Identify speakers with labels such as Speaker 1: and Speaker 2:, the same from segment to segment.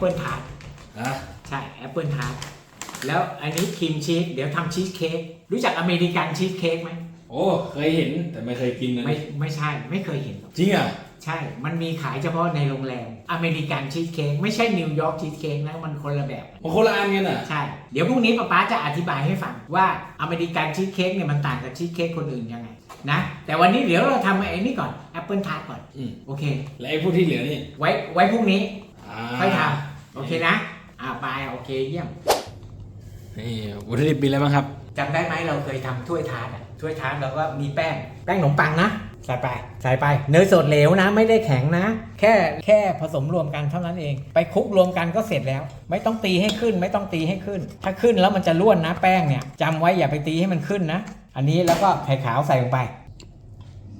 Speaker 1: ทำ
Speaker 2: แอปเปิลทาร์ต
Speaker 1: นะ
Speaker 2: ใช่แอปเปิลทาร์ตแล้วอันนี้ครีมชีสเดี๋ยวทำชีสเค้กรู้จักอเมริกันชีสเค้กไหม
Speaker 1: โอ้เคยเห็นแต่ไม่เคยกินนะ
Speaker 2: ไม่ไม่ใช่ไม่เคยเห็นหรอก
Speaker 1: จริงอะ
Speaker 2: ใช่ มันมีขายเฉพาะในโรงแรม อเมริกันชีสเค้กไม่ใช่นิวยอร์กชีสเค้กนะ มันคนละแบบ
Speaker 1: มันคนละอันกันอะ
Speaker 2: ใช่ เดี๋ยวพรุ่งนี้ป๊าป๊าจะอธิบายให้ฟังว่าอเมริกันชีสเค้กเนี่ยมันต่างกับชีสเค้กคนอื่นยังไงนะ แต่วันนี้เดี๋ยวเราทำไอ้นี่ก่อนแอปเปิลทาร์ตก่อน
Speaker 1: อืม
Speaker 2: โอเค
Speaker 1: และไอ้ผู้ที่เหลือนี่
Speaker 2: ไว้ไว้พรุ่งนี้
Speaker 1: อ่า
Speaker 2: ค่อยทำ โอเคนะ อ่าไปโอเคเยี่ยม
Speaker 1: นี่วัตถุดิบมีอะไรบ้างครับ
Speaker 2: จำได้ไหมเราเคยทำถ้วยทาร์ตอะถ้วยทาร์ตเราก็มีแป้ง แป้งขนมปังนะใส่ไปใส่ไป เนยสดเหลวนะ ไม่ได้แข็งนะ แค่แค่ผสมรวมกันเท่านั้นเอง ไปคลุกรวมกันก็เสร็จแล้ว ไม่ต้องตีให้ขึ้น ไม่ต้องตีให้ขึ้น ถ้าขึ้นแล้วมันจะร่วนนะ แป้งเนี่ยจำไว้อย่าไปตีให้มันขึ้นนะ อันนี้แล้วก็ไข่ขาวใส่ลงไป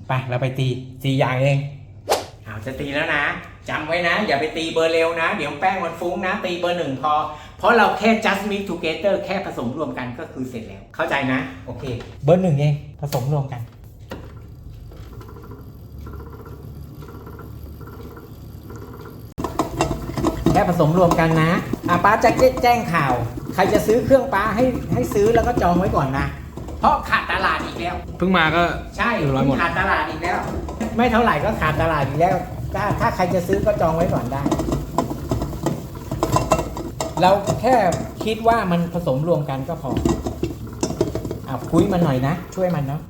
Speaker 2: ไปเราไปตีสี่อย่างเองเอาจะตีแล้วนะ จำไว้นะ อย่าไปตีเบอร์เร็วนะ เดี๋ยวแป้งมันฟุ้งนะ ตีเบอร์หนึ่งพอ เพราะเราแค่ just mix together แค่ผสมรวมกันก็คือเสร็จแล้ว เข้าใจนะ โอเค เบอร์หนึ่งเองผสมรวมกัน แค่ผสมรวมกันนะอะป้าจะแจ้งข่าว ใครจะซื้อเครื่องป้าให้ให้ซื้อแล้วก็จองไว้ก่อนนะ เพราะขาดตลาดอีกแล้ว
Speaker 1: เพิ่งมาก็
Speaker 2: ใช่
Speaker 1: เรียบร้อยหมด
Speaker 2: ขาดตลาดอีกแล้ว ไม่เท่าไหร่ก็ขาดตลาดอีกแล้ว ถ้าถ้าใครจะซื้อก็จองไว้ก่อนได้ เราแค่คิดว่ามันผสมรวมกันก็พออะคุยมันหน่อยนะ ช่วยมันเนาะ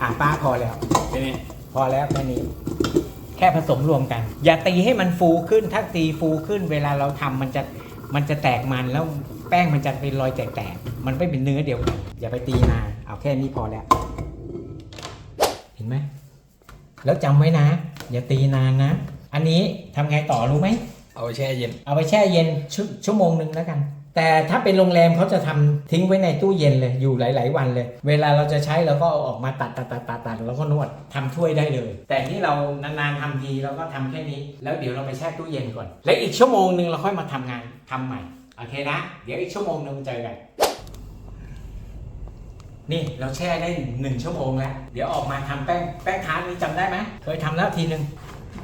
Speaker 2: อะป้าพอแล้ว
Speaker 1: แค่นี้
Speaker 2: พอแล้วแค่นี้ แค่ผสมรวมกัน อย่าตีให้มันฟูขึ้น ถ้าตีฟูขึ้น เวลาเราทำมันจะมันจะแตกมันแล้วแป้งมันจะเป็นรอยแตกๆมันไม่เป็นเนื้อเดียวกันอย่าไปตีนานเอาแค่นี้พอแล้ว เห็นไหมแล้วจำไว้นะ อย่าตีนานนะ อันนี้ทำไงต่อรู้ไหม
Speaker 1: เอาไปแช่เย็น
Speaker 2: เอาไปแช่เย็นชวชั่วโมงหนึ่งแล้วกัน แต่ถ้าเป็นโรงแรมเขาจะทำทิ้งไว้ในตู้เย็นเลยอยู่หลาย ๆ วันเลย เวลาเราจะใช้เราก็เอาออกมาตัดตัดตัดตัดตัดแล้วก็นวดทำถ้วยได้เลย แต่ที่เรานานๆทำทีเราก็ทำแค่นี้ แล้วเดี๋ยวเราไปแช่ตู้เย็นก่อน และอีกชั่วโมงหนึ่งเราค่อยมาทำงานทำใหม่โอเคนะ เดี๋ยวอีกชั่วโมงหนึ่งเจอกันนี่เราแช่ได้หนึ่งชั่วโมงแล้ว เดี๋ยวออกมาทำแป้งแป้งทาร์ตนี่จำได้ไหมเคยทำแล้วทีหนึ่ง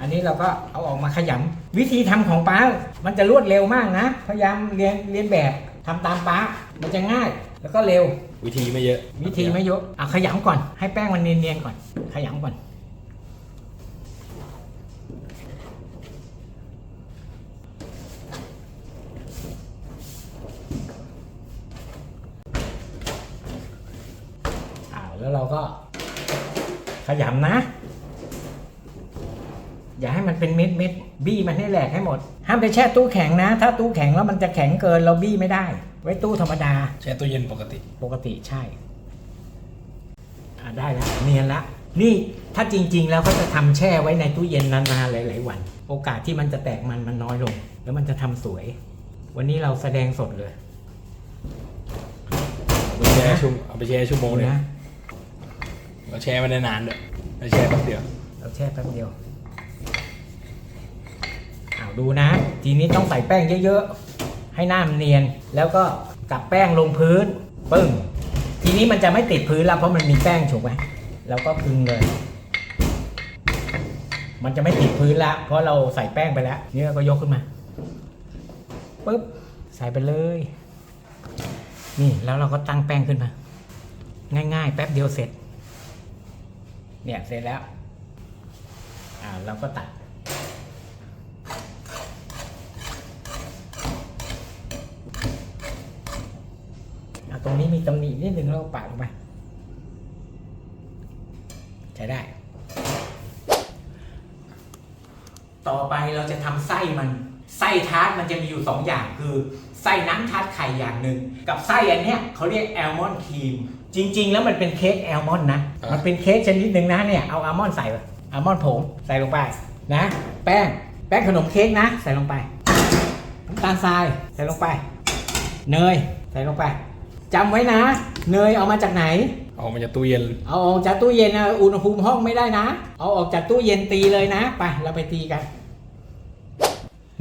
Speaker 2: อันนี้เราก็เอาออกมาขยำวิธีทำของป้า มันจะรวดเร็วมากนะ พยายามเรียนเรียนแบบทำตามป้า มันจะง่ายแล้วก็เร็ว
Speaker 1: วิธีไม่เยอะ
Speaker 2: วิธีไม่เยอะอะขยำก่อน ให้แป้งมันเนียนๆก่อน ขยำก่อนอ่าแล้วเราก็ขยำนะ อย่าให้มันเป็นเม็ดเม็ดๆบี้มันให้แหลกให้หมด ห้ามไปแช่ตู้แข็งนะ ถ้าตู้แข็งแล้วมันจะแข็งเกินเราบี้ไม่ได้ ไว้ตู้ธรรมดา
Speaker 1: แช่ตู้เย็นปกติ
Speaker 2: ปกติใช่อ่าได้แล้วเนียนละ นี่ถ้าจริง ๆ แล้วก็จะทำแช่ไว้ในตู้เย็นนานๆหลายๆวัน โอกาสที่มันจะแตกมันมันน้อยลง แล้วมันจะทำสวย วันนี้เราแสดงสดเลย
Speaker 1: เอาไปแช่ชั่วเอาไปแช่ชั่วโมงเลย
Speaker 2: นะ
Speaker 1: เราแช่ไม่ได้นานด้วยเราแช่แป๊บเดียว
Speaker 2: เราแช่แป๊บเดียวอ้าว ดูนะ ทีนี้ต้องใส่แป้งเยอะๆ ให้หน้ามันเนียน แล้วก็กับแป้งลงพื้น ปึ้ง ทีนี้มันจะไม่ติดพื้นแล้วเพราะมันมีแป้งถูกไหมเราก็พึงเลย มันจะไม่ติดพื้นละเพราะเราใส่แป้งไปแล้ว นี่เราก็ยกขึ้นมาปุ๊บ ใส่ไปเลย นี่แล้วเราก็ตั้งแป้งขึ้นมา ง่ายๆ แป๊บเดียวเสร็จ เนี่ยเสร็จแล้ว อ่าเราก็ตัด ตรงนี้มีตำหนินิดนึงเราก็ปาดลงไปใช้ได้ ต่อไปเราจะทำไส้มันไส้ทาร์ตมันจะมีอยู่ 2 อย่างคือไส้น้ำทาร์ตไข่อย่างหนึ่งกับไส้อันเนี้ยเขาเรียกแอลมอนด์ครีมจริง ๆ แล้วมันเป็นเค้กแอลมอนด์นะ
Speaker 1: อ่ามั
Speaker 2: มันเป็นเค้กชนิดหนึ่งนะเนี่ยเอาอัลมอนด์ใส่ไปอัลมอนด์ผงใส่ลงไปนะ แป้งแป้งขนมเค้กนะ ใส่ลงไปน้ำตาลทรายใส่ลงไป เนยใส่ลงไป จำไว้นะ เนยเอามาจากไหน
Speaker 1: เอามาจากตู้เย็น
Speaker 2: เอาออกจากตู้เย็นนะอุณหภูมิห้องไม่ได้นะ เอาออกจากตู้เย็นตีเลยนะ ไป เราไปตีกัน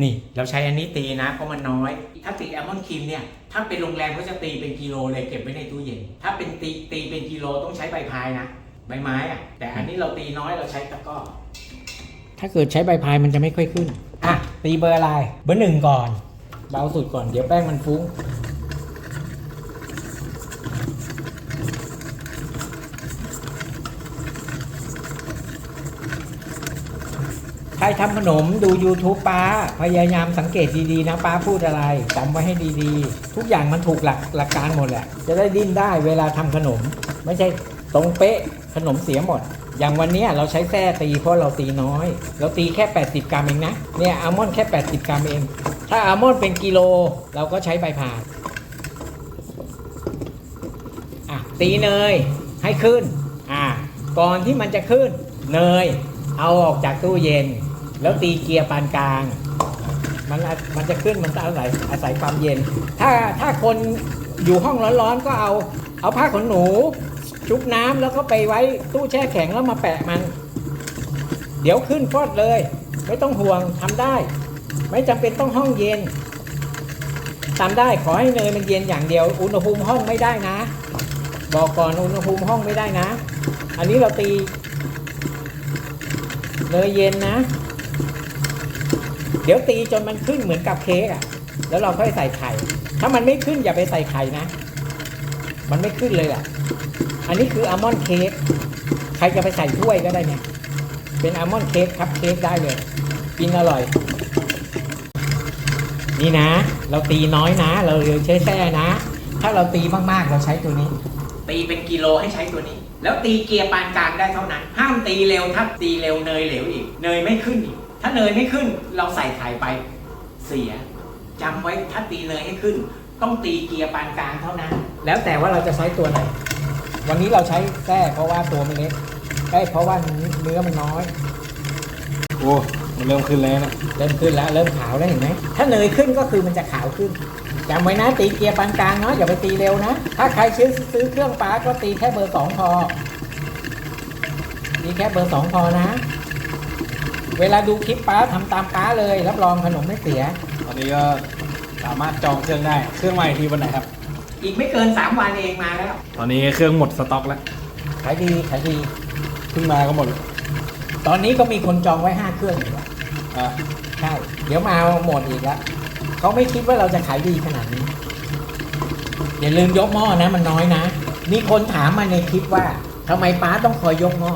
Speaker 2: นี่เราใช้อันนี้ตีนะ เพราะมันน้อย ถ้าตีแอลมอนด์ครีมเนี่ย ถ้าเป็นโรงแรมเขาจะตีเป็นกิโลเลยเก็บไว้ในตู้เย็น ถ้าเป็นตีตีเป็นกิโลต้องใช้ใบพายนะ ใบไม้อะแต่อันนี้เราตีน้อยเราใช้ตะกร้อ ถ้าเกิดใช้ใบพายมันจะไม่ค่อยขึ้น อะ ตีเบอร์อะไร เบอร์หนึ่งก่อน เบาสุดก่อน เดี๋ยวแป้งมันฟุ้ง ครทำขนมดู YouTube ป้า พยายามสังเกตดีๆนะป้าพูดอะไรจำไว้ให้ดีๆ ทุกอย่างมันถูกหลักหลักการหมดแหละ จะได้ดิ้นได้เวลาทำขนม ไม่ใช่ตรงเป๊ะขนมเสียหมด อย่างวันนี้เราใช้แส้ตีเพราะเราตีน้อย เราตีแค่ 80 กรัมเองนะ เนี่ยอัลมอนด์แค่ 80 กรัมเอง ถ้าอัลมอนด์เป็นกิโล เราก็ใช้ใบพายอะตีเนยให้ขึ้นอะก่อนที่มันจะขึ้นเนยเอาออกจากตู้เย็น แล้วตีเกียร์ปานกลาง มันมันจะขึ้นมันจะอาศัยอาศัยความเย็น ถ้าถ้าคนอยู่ห้องร้อนๆก็เอาเอาผ้าขนหนู ชุบน้ำแล้วก็ไปไว้ตู้แช่แข็งแล้วมาแปะมัน เดี๋ยวขึ้นฟอดเลย ไม่ต้องห่วงทำได้ ไม่จำเป็นต้องห้องเย็นทำได้ขอให้เนยมันเย็นอย่างเดียว อุณหภูมิห้องไม่ได้นะ บอกก่อนอุณหภูมิห้องไม่ได้นะ อันนี้เราตีเนยเย็นนะ เดี๋ยวตีจนมันขึ้นเหมือนกับเค้กอะ แล้วเราค่อยใส่ไข่ ถ้ามันไม่ขึ้นอย่าไปใส่ไข่นะ มันไม่ขึ้นเลยอะ อันนี้คืออัลมอนด์เค้ก ใครจะไปใส่ถ้วยก็ได้เนี่ย เป็นอัลมอนด์เค้กครับเค้กได้เลย กินอร่อย นี่นะ เราตีน้อยนะ เราใช้แส้นะ ถ้าเราตีมากๆเราใช้ตัวนี้ ตีเป็นกิโลให้ใช้ตัวนี้แล้วตีเกียร์ปานกลางได้เท่านั้น ห้ามตีเร็วถ้าตีเร็วเนยเหลวอีก เนยไม่ขึ้นอีก ถ้าเนยไม่ขึ้นเราใส่ไข่ไปเสียจำไว้ถ้าตีเนยให้ขึ้น ต้องตีเกียร์ปานกลางเท่านั้น แล้วแต่ว่าเราจะใช้ตัวไหน วันนี้เราใช้แส้เพราะว่าตัวมันเล็กเอ้ยเพราะว่าเนื้อมันน้อย
Speaker 1: โอ้มันเริ่มขึ้นแล้วนะ
Speaker 2: เริ่มขึ้นแล้วเริ่มขาวแล้วเห็นไหมถ้าเนยขึ้นก็คือมันจะขาวขึ้นจำไว้นะตีเกียร์ปานกลางเนาะอย่าไปตีเร็วนะ ถ้าใครซื้อซื้อเครื่องป้าก็ตีแค่เบอร์สองพอตีแค่เบอร์สองพอนะ เวลาดูคลิปป้าทำตามป้าเลย รับรองขนมไม่เสีย
Speaker 1: ตอนนี้ก็สามารถจองเครื่องได้ เครื่องใหม่ทีวันไหนครับ
Speaker 2: อีกไม่เกิน 3 วันเองมาแล้ว
Speaker 1: ตอนนี้เครื่องหมดสต็อกแล้ว
Speaker 2: ขายดีขายดี
Speaker 1: เพิ่งมาก็หมดแล้ว
Speaker 2: ตอนนี้ก็มีคนจองไว้5เครื่องอยู่แล้ว
Speaker 1: อะ
Speaker 2: ใช่เดี๋ยวมาหมดอีกแล้วเขาไม่คิดว่าเราจะขายดีขนาดนี้ อย่าลืมยกหม้อนะ มันน้อยนะ มีคนถามมาในคลิปว่าทำไมป้าต้องคอยยกหม้อ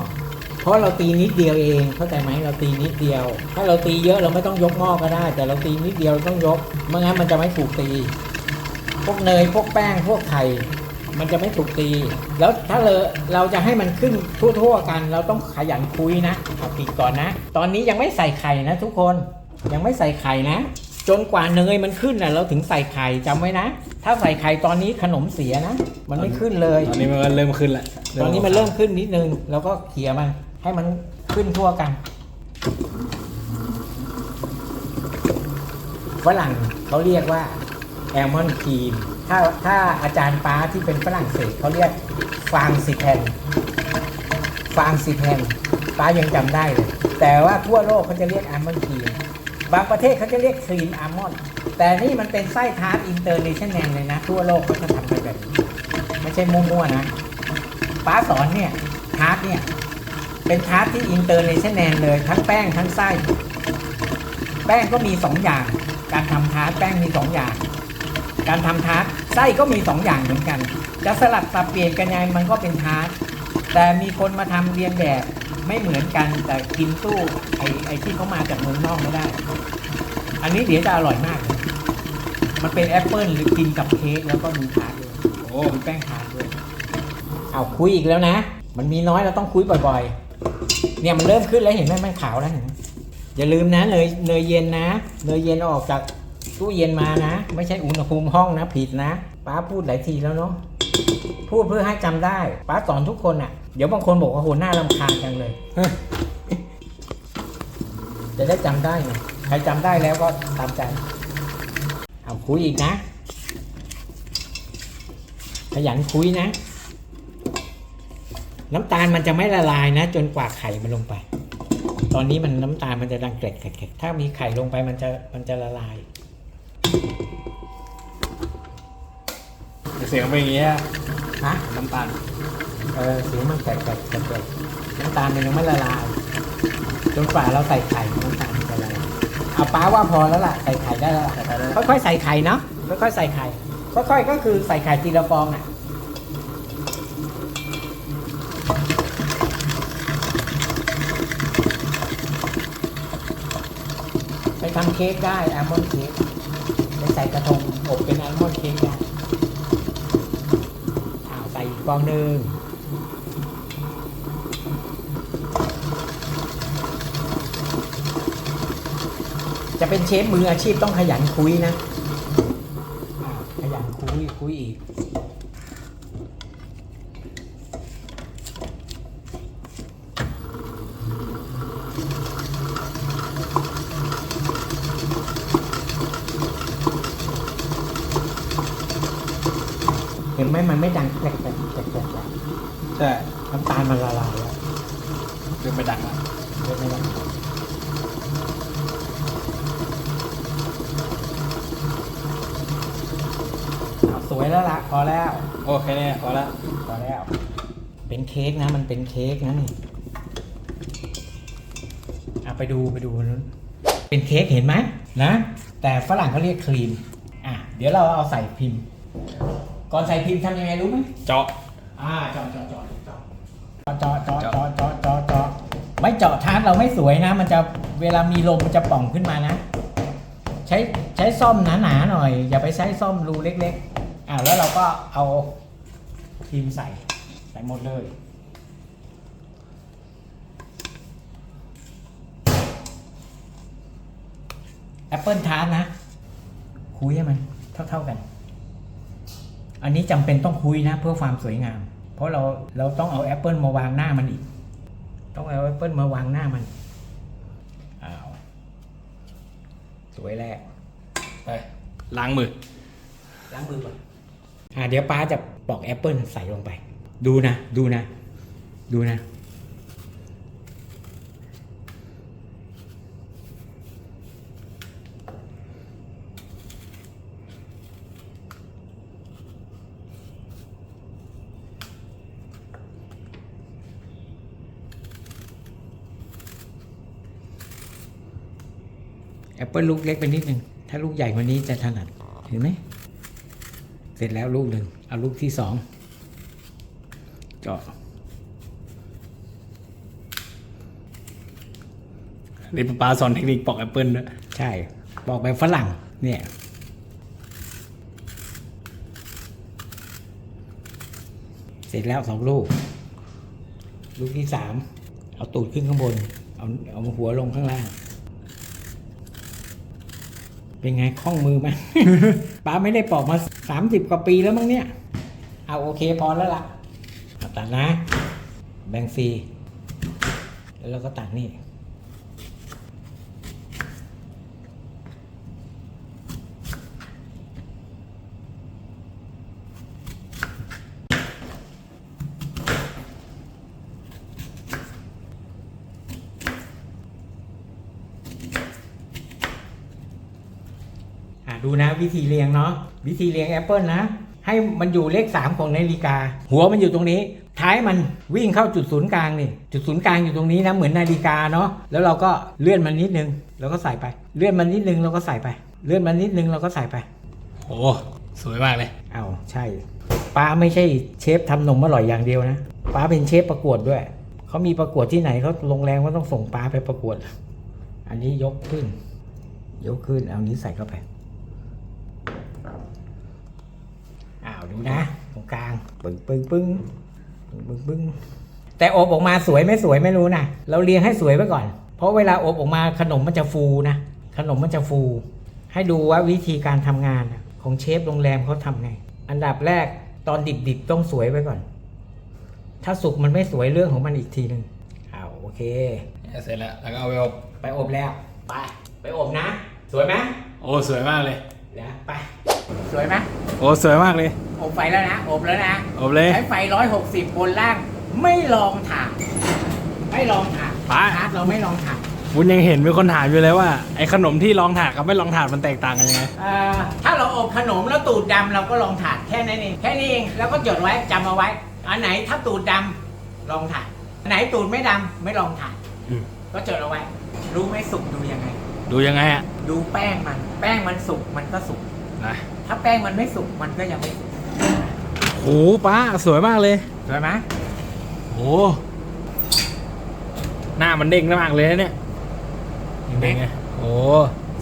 Speaker 2: เพราะเราตีนิดเดียวเอง เข้าใจไหมเราตีนิดเดียว ถ้าเราตีเยอะเราไม่ต้องยกหม้อก็ได้ แต่เราตีนิดเดียวเราต้องยกไม่งั้นมันจะไม่ถูกตี พวกเนยพวกแป้งพวกไข่มันจะไม่ถูกตี แล้วถ้าเราเราจะให้มันขึ้นทั่วๆกัน เราต้องขยันคุยนะเอาปิดก่อนนะ ตอนนี้ยังไม่ใส่ไข่นะ ทุกคนยังไม่ใส่ไข่นะ จนกว่าเนยมันขึ้นนะเราถึงใส่ไข่จำไว้นะ ถ้าใส่ไข่ตอนนี้ขนมเสียนะ มันไม่ขึ้นเลย
Speaker 1: ตอนนี้มันก็เริ่มขึ้นแล้ว
Speaker 2: ตอนนี้มันเริ่มขึ้นนิดนึง แล้วก็เขี่ยมัน ให้มันขึ้นทั่วกันฝรั่งเขาเรียกว่าแอลมอนด์ครีมถ้าถ้าอาจารย์ป้าที่เป็นฝรั่งเศสเขาเรียกฟางซิแพนฟางซิแพนป้ายังจำได้เลยแต่ว่าทั่วโลกเขาจะเรียกแอลมอนด์ครีมบางประเทศเขาจะเรียกครีมอัลมอนด์แต่นี่มันเป็นไส้ทาร์ตอินเตอร์เนชั่นแนลเลยนะ ทั่วโลกเขาจะทำกันแบบนี้ไม่ใช่มั่วๆนะป้าสอนเนี่ยทาร์ตเนี่ย เป็นทาร์ตที่อินเตอร์เนชั่นแนลเลยทั้งแป้งทั้งไส้ แป้งก็มี 2 อย่าง การทำทาร์ตแป้งมี 2 อย่าง การทำทาร์ตไส้ก็มี 2 อย่างเหมือนกัน จะสลับสับเปลี่ยนกันยังไงมันก็เป็นทาร์ตแต่มีคนมาทำเรียนแบบไม่เหมือนกันแต่กินสู้ไอ้ไอ้ที่เขามาจากเมืองนอกไม่ได้ อันนี้เดี๋ยวจะอร่อยมากเลยมันเป็นแอปเปิลหรือกินกับเค้กแล้วก็มีทาร์ตด้วย
Speaker 1: โอ้
Speaker 2: มีแป้งทาด้วยเอาคุยอีกแล้วนะ มันมีน้อยเราต้องคุยบ่อยๆ เนี่ยมันเริ่มขึ้นแล้วเห็นไหมมันขาวแล้วเห็นไหมอย่าลืมนะเนยเนยเย็นนะเนยเย็นเอาออกจากตู้เย็นมานะ ไม่ใช่อุณหภูมิห้องนะผิดนะ ป้าพูดหลายทีแล้วเนาะพูดเพื่อให้จำได้ ป้าสอนทุกคนอะ เดี๋ยวบางคนบอกว่าโหหน้ารำคาญจังเลย จะได้จำได้ไงใครจำได้แล้วก็ตามใจเอาคุยอีกนะ ขยันคุยนะ น้ำตาลมันจะไม่ละลายนะ จนกว่าไข่มันลงไป ตอนนี้มันน้ำตาลมันจะดังแกรกแกรกแกรกถ้ามีไข่ลงไปมันจะมันจะละลาย
Speaker 1: เสียงเป็นอย่างเงี้ย
Speaker 2: ฮะ
Speaker 1: น้ำตาล
Speaker 2: เออเสียงมันแกรกแกรกแกรกแกรกน้ำตาลมันยังไม่ละลายจนกว่าเราใส่ไข่น้ำตาลมันจะละลายเอาป้าว่าพอแล้วล่ะใส่ไข่ได้แล้วล่ะ
Speaker 1: ใส่ไปได้
Speaker 2: ค่อยๆใส่ไข่เนาะค่อยๆใส่ไข่ค่อยๆก็คือใส่ไข่ทีละฟองอะ ทำเค้กได้อัลมอนด์เค้กไปใส่กระทงอบเป็นอัลมอนด์เค้กได้อ้าใส่อีกฟองหนึ่งจะเป็นเชฟมืออาชีพต้องขยันคุยนะอ้าวขยันคุยคุยอีก เห็นไหมมันไม่ดังแกรกแกรกแกรกแกรกแล้ว
Speaker 1: ใช่
Speaker 2: น้ำตาลมันละลายแล้ว
Speaker 1: เรื่องไม่ดังละ
Speaker 2: เรียกไม่ได้เอาสวยแล้วล่ะพอแล้ว
Speaker 1: โอเคเนี่ยพอละ
Speaker 2: พอแล้ว เป็นเค้กนะมันเป็นเค้กนะนี่เอาไปดูไปดูนู้นเป็นเค้กเห็นไหมนะ แต่ฝรั่งเขาเรียกครีมอะเดี๋ยวเราเอาใส่พิมพ์ ก่อนใส่พิมพ์ทำยังไงรู้ไหม
Speaker 1: เจาะ
Speaker 2: อ่าเจาะเจาะเจาะ ไม่เจาะทาร์ตเราไม่สวยนะ มันจะเวลามีลมมันจะป่องขึ้นมานะ ใช้ใช้ซ่อมหนาๆหน่อย อย่าไปใช้ซ่อมรูเล็กๆอ่าแล้วเราก็เอาครีมใส่ใส่หมดเลยแอปเปิลทาร์ตนะ คุยให้มันเท่าๆกัน อันนี้จำเป็นต้องคุยนะเพื่อความสวยงาม เพราะเราเราต้องเอาแอปเปิลมาวางหน้ามันอีก ต้องเอาแอปเปิลมาวางหน้ามัน อ้าว สวยแรก
Speaker 1: ไป ล้างมือ
Speaker 2: ล้างมือก่อน อ่าเดี๋ยวป้าจะปอกแอปเปิลใส่ลงไป ดูนะ ดูนะ ดูนะ ปเปิลลูกเล็กไปนิดนึงถ้าลูกใหญ่กว่านี้จะถนัดเห็นไหมเสร็จแล้วลูกหนึ่งเอาลูกที่สองเจาะ
Speaker 1: นี่ป้าสอนเทคนิคปอกแอปเปิลด้วย
Speaker 2: ใช่บอกแบบฝรั่งเนี่ยเสร็จแล้วสองลูก ลูกที่สามเอาตูดขึ้นข้างบน เอาเอาหัวลงข้างล่าง เป็นไงคล่องมือไหมป้าไม่ได้ปอกมาสามสิบกว่าปีแล้วมั้งเนี่ย เอาโอเคพอแล้วล่ะเอาตัดนะ แบ่งฟรีแล้วเราก็ตัดนี่ ดูนะวิธีเรียงเนาะวิธีเรียงแอปเปิลนะ ให้มันอยู่เลข 3 ของนาฬิกา หัวมันอยู่ตรงนี้ ท้ายมันวิ่งเข้าจุดศูนย์กลางนี่จุดศูนย์กลางอยู่ตรงนี้นะเหมือนนาฬิกาเนาะแล้วเราก็เลื่อนมันนิดนึงแล้วก็ใส่ไป เลื่อนมันนิดนึงเราก็ใส่ไป เลื่อนมันนิดนึงเราก็ใส่ไป
Speaker 1: โอ้สวยมากเลย
Speaker 2: เอาใช่ป้าไม่ใช่เชฟทำนมอร่อยอย่างเดียวนะป้าเป็นเชฟประกวดด้วยเขามีประกวดที่ไหนเขาโรงแรมก็ต้องส่งป้าไปประกวด อันนี้ยกขึ้น ยกขึ้นเอานี้ใส่เข้าไปอ้าว ดูนะ ตรงกลาง ปึ้งปึ้งปึ้งปึ้งปึ้งปึ้งแต่อบออกมาสวยไม่สวยไม่รู้นะ เราเรียงให้สวยไว้ก่อน เพราะเวลาอบออกมาขนมมันจะฟูนะ ขนมมันจะฟู ให้ดูว่าวิธีการทำงานน่ะของเชฟโรงแรมเขาทำไง อันดับแรกตอนดิบๆต้องสวยไว้ก่อน ถ้าสุกมันไม่สวยเรื่องของมันอีกทีหนึ่งอ้าวโอเค
Speaker 1: เสร็จแล้ว แล้วก็เอาไปอบ
Speaker 2: ไปอบแล้ว ไป ไปอบนะ สวยไหม
Speaker 1: โอ้ สวยมากเลย
Speaker 2: เดี๋ยวไป สวยไหม
Speaker 1: โอ้ สวยมากเลย
Speaker 2: อบไฟแล้วนะ อบแล้วนะ
Speaker 1: อบเลย
Speaker 2: ใช้ไฟร้อยหกสิบบนล่าง ไม่ลองถามไม่ลองถาม
Speaker 1: ป้า
Speaker 2: ทาร์ตเราไม่ลองถาด
Speaker 1: วุ้นยังเห็นมีคนถามอยู่เลยว่าไอ้ขนมที่ลองถาดกับไม่ลองถาดมันแตกต่างกันยังไง
Speaker 2: เอ่อถ้าเราอบขนมแล้วตูดดำเราก็ลองถาดแค่นั้นเอง แค่นี้เอง แล้วก็จดไว้จำเอาไว้ อันไหนถ้าตูดดำลองถาดอันไหนตูดไม่ดำไม่ลองถาด
Speaker 1: อืม
Speaker 2: ก็จดเอาไว้ รู้ไหมสุกดูยังไง
Speaker 1: ดูยังไงอะ
Speaker 2: ดูแป้งมัน แป้งมันสุกมันก็สุก
Speaker 1: นะ
Speaker 2: ถ้าแป้งมันไม่สุกมันก็ยังไม่สุก
Speaker 1: โอ้ป้าสวยมากเลย
Speaker 2: ใช่ไหม
Speaker 1: โอ้หน้ามันเด้งมากเลยนะเนี่ย
Speaker 2: เห็นไหม
Speaker 1: เด้งไงโอ้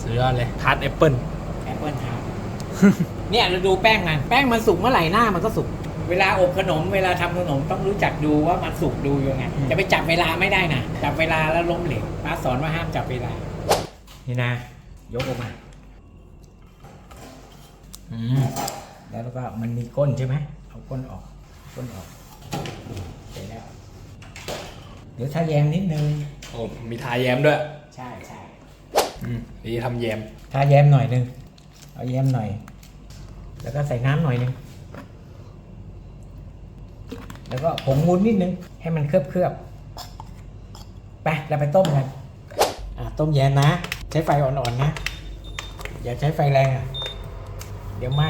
Speaker 1: สุดยอดเลยทาร์ตแอปเปิล
Speaker 2: แอปเปิลทาร์ตเนี่ยเราดูแป้งมันแป้งมันสุกเมื่อไหร่หน้ามันก็สุกเวลาอบขนมเวลาทำขนมต้องรู้จักดูว่ามันสุกดูยังไงจะไปจับเวลาไม่ได้นะจับเวลาแล้วล้มเหลวป้าสอนว่าห้ามจับเวลา นี่นะ ยกออกมา
Speaker 1: อืม
Speaker 2: แล้วก็มันมีก้นใช่ไหมเอาก้นออกก้นออกเสร็จแล้ว เดี๋ยวถ้าแยมนิดนึง
Speaker 1: โอ้มีทาแยมด้วย
Speaker 2: ใช่ใช่
Speaker 1: อืมนี่ทำแยม
Speaker 2: ทาแยมหน่อยนึงเอาแยมหน่อย แล้วก็ใส่น้ำหน่อยนึงแล้วก็ผงวุ้นนิดนึง ให้มันเคลือบเคลือบๆไปเราไปต้มกันอะต้มแยมนะ ใช้ไฟอ่อนๆนะ อย่าใช้ไฟแรงอะ เดี๋ยวไหม้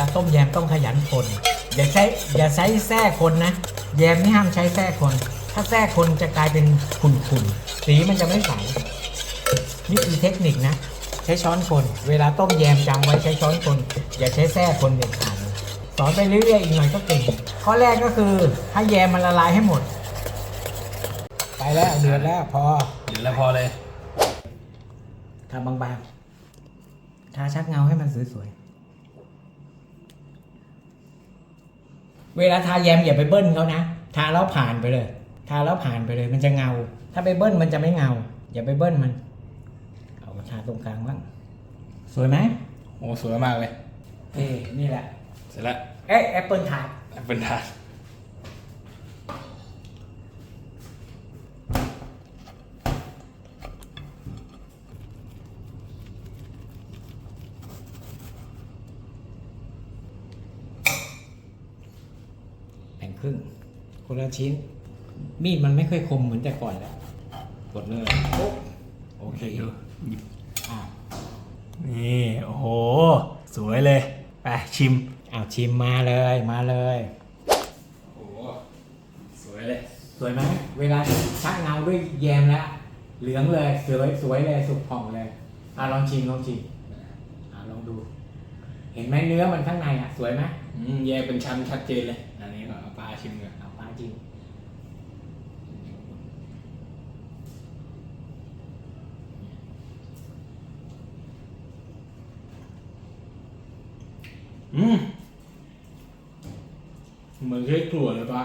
Speaker 2: เวลาต้มแยมต้องขยันคน อย่าใช้อย่าใช้แส้คนนะ แยมนี่ห้ามใช้แส้คน ถ้าแส้คนจะกลายเป็นขุ่นๆ สีมันจะไม่ใส นี่คือเทคนิคนะ ใช้ช้อนคน เวลาต้มแยมจำไว้ใช้ช้อนคน อย่าใช้แส้คนเด็ดขาดเลยสอนไปเรื่อยๆอีกหน่อยก็เก่ง ข้อแรกก็คือให้แยมมันละลายให้หมด ไปแล้วเดือดแล้วพอ
Speaker 1: เดี๋ยวแล้วพอเลย
Speaker 2: ทาบางๆ ทาชักเงาให้มันสวยๆ เวลาทาแยมอย่าไปเบิ้ลเขานะ ทาแล้วผ่านไปเลย ทาแล้วผ่านไปเลย มันจะเงา ถ้าไปเบิ้ลมันจะไม่เงา อย่าไปเบิ้ลมัน เอามาทาตรงกลางบ้าง สวยไหม
Speaker 1: โอ้สวยมากเลย
Speaker 2: เอ้นี่แหละ
Speaker 1: เสร็จแล้ว
Speaker 2: เอ๊ะแอปเปิลทา
Speaker 1: แอปเปิลทาร์ต
Speaker 2: แบ่งครึ่ง คนละ ชิ้น มีดมันไม่ค่อยคมเหมือนแต่ก่อนแล้ว กดเลยปุ๊บ
Speaker 1: โอเคดูหยิบ
Speaker 2: อ่า
Speaker 1: นี่โอ้โห สวยเลยไปชิม
Speaker 2: อ้าวชิมมาเลยมาเลย
Speaker 1: โอ้สวยเลย
Speaker 2: สวยไหมเวลาชักเงาด้วยแยมแล้ว เหลืองเลย สวยสวยเลยสุกผ่องเลยอะลองชิมลองชิมอะลองดู เห็นไหมเนื้อมันข้างในอะ สวยไหม
Speaker 1: อืมแยกเป็นชั้นชัดเจนเลย อันนี้ก็เอาปลาชิมกัน
Speaker 2: เอาปลาจริง
Speaker 1: อืมเหมือนเค้กถั่วเลยปะ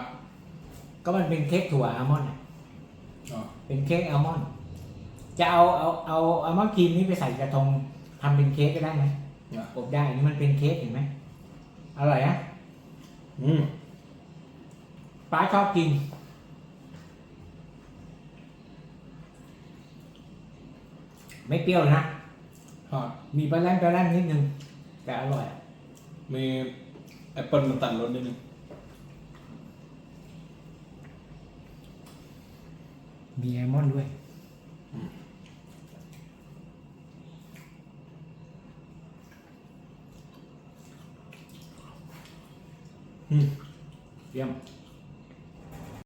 Speaker 2: ก็มันเป็นเค้กถั่วอัลมอนด์อะ
Speaker 1: อ๋อ
Speaker 2: เป็นเค้กอัลมอนด์จะเอาเอาเอาอัลมอนด์ครีมนี้ไปใส่กระทงทำเป็นเค้กก็ได้ไหม
Speaker 1: เนี่ย
Speaker 2: อบได้นี่มันเป็นเค้กเห็นไหมอร่อยนะ
Speaker 1: อืม
Speaker 2: ป้าชอบกิน ไม่เปรี้ยวนะ
Speaker 1: ฮอต
Speaker 2: มีปลาแรมปลาแรมนิดนึงแต่อร่อย
Speaker 1: มีแอปเปิลมาตัดรสนิดนึง
Speaker 2: มีแอลมอนด์ด้วย
Speaker 1: อืม
Speaker 2: เยี่ยม
Speaker 1: อ